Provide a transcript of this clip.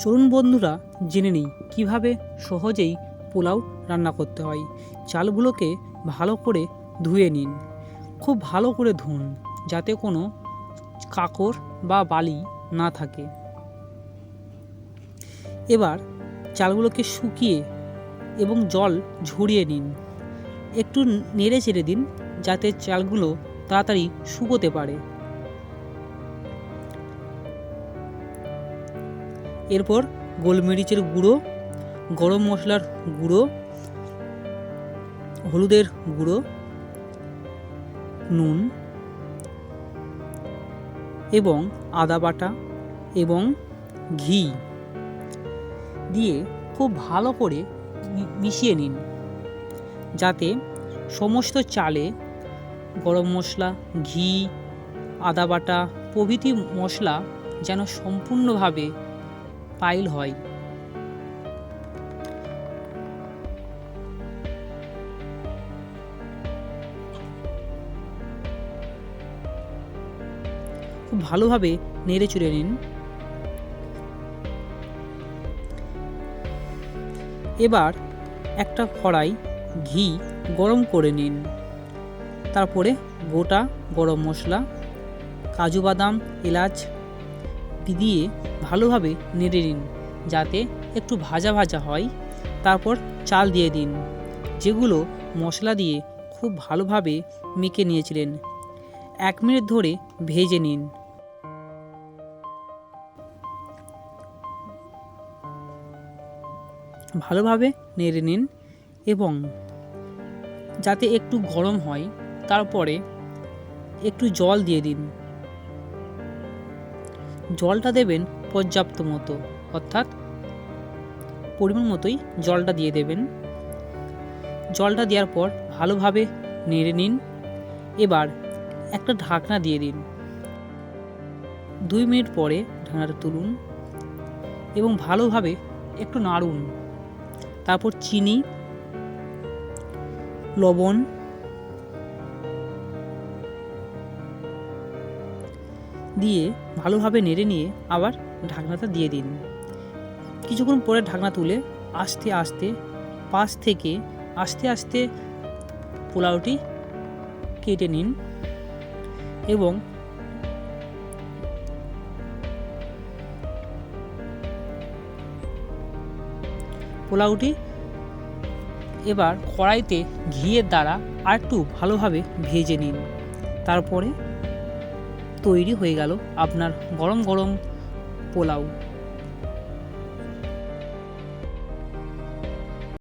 চলুন বন্ধুরা, জেনে নিই কীভাবে সহজেই পোলাও রান্না করতে হয়। চালগুলোকে ভালো করে ধুয়ে নিন। খুব ভালো করে ধুন, যাতে কোনো কাকড় বা বালি না থাকে। এবার চালগুলোকে শুকিয়ে এবং জল ঝরিয়ে নিন। একটু নেড়ে চেড়ে দিন, যাতে চালগুলো তাড়াতাড়ি শুকোতে পারে। এরপর গোলমরিচের গুঁড়ো, গরম মশলার গুঁড়ো, হলুদের গুঁড়ো, নুন এবং আদা বাটা এবং ঘি দিয়ে খুব ভালো করে মিশিয়ে নিন। যাতে সমস্ত চালে গরম মশলা, ঘি, আদা বাটা প্রভৃতি মশলা যেন সম্পূর্ণভাবে পাইল হয়। খুব ভালোভাবে নেড়ে চুড়ে নিন। এবার একটা কড়াই ঘি গরম করে নিন। তারপরে গোটা গরম মশলা, কাজু বাদাম, এলাচ দিয়ে ভালোভাবে নেড়ে নিন, যাতে একটু ভাজা ভাজা হয়। তারপর চাল দিয়ে দিন, যেগুলো মশলা দিয়ে খুব ভালোভাবে মেখে নিয়েছিলেন। এক মিনিট ধরে ভেজে নিন। ভালোভাবে নেড়ে নিন এবং যাতে একটু গরম হয়, তারপরে একটু জল দিয়ে দিন। জলটা দেবেন পর্যাপ্ত মতো, অর্থাৎ পরিমাণ মতোই জলটা দিয়ে দেবেন। জলটা দেওয়ার পর ভালোভাবে নেড়ে নিন। এবার একটা ঢাকনা দিয়ে দিন। দুই মিনিট পরে ঢাকনাটা তুলুন এবং ভালোভাবে একটু নাড়ুন। তারপর চিনি, লবণ দিয়ে ভালোভাবে নেড়ে নিয়ে আবার ঢাকনাটা দিয়ে দিন। কিছুক্ষণ পরে ঢাকনা তুলে আস্তে আস্তে পাশ থেকে আস্তে আস্তে পোলাওটি কেটে নিন এবং পোলাওটি এবার কড়াইতে ঘিয়ের দ্বারা আর একটু ভালোভাবে ভেজে নিন। তারপরে তৈরি হয়ে গেল আপনার গরম গরম পোলাও।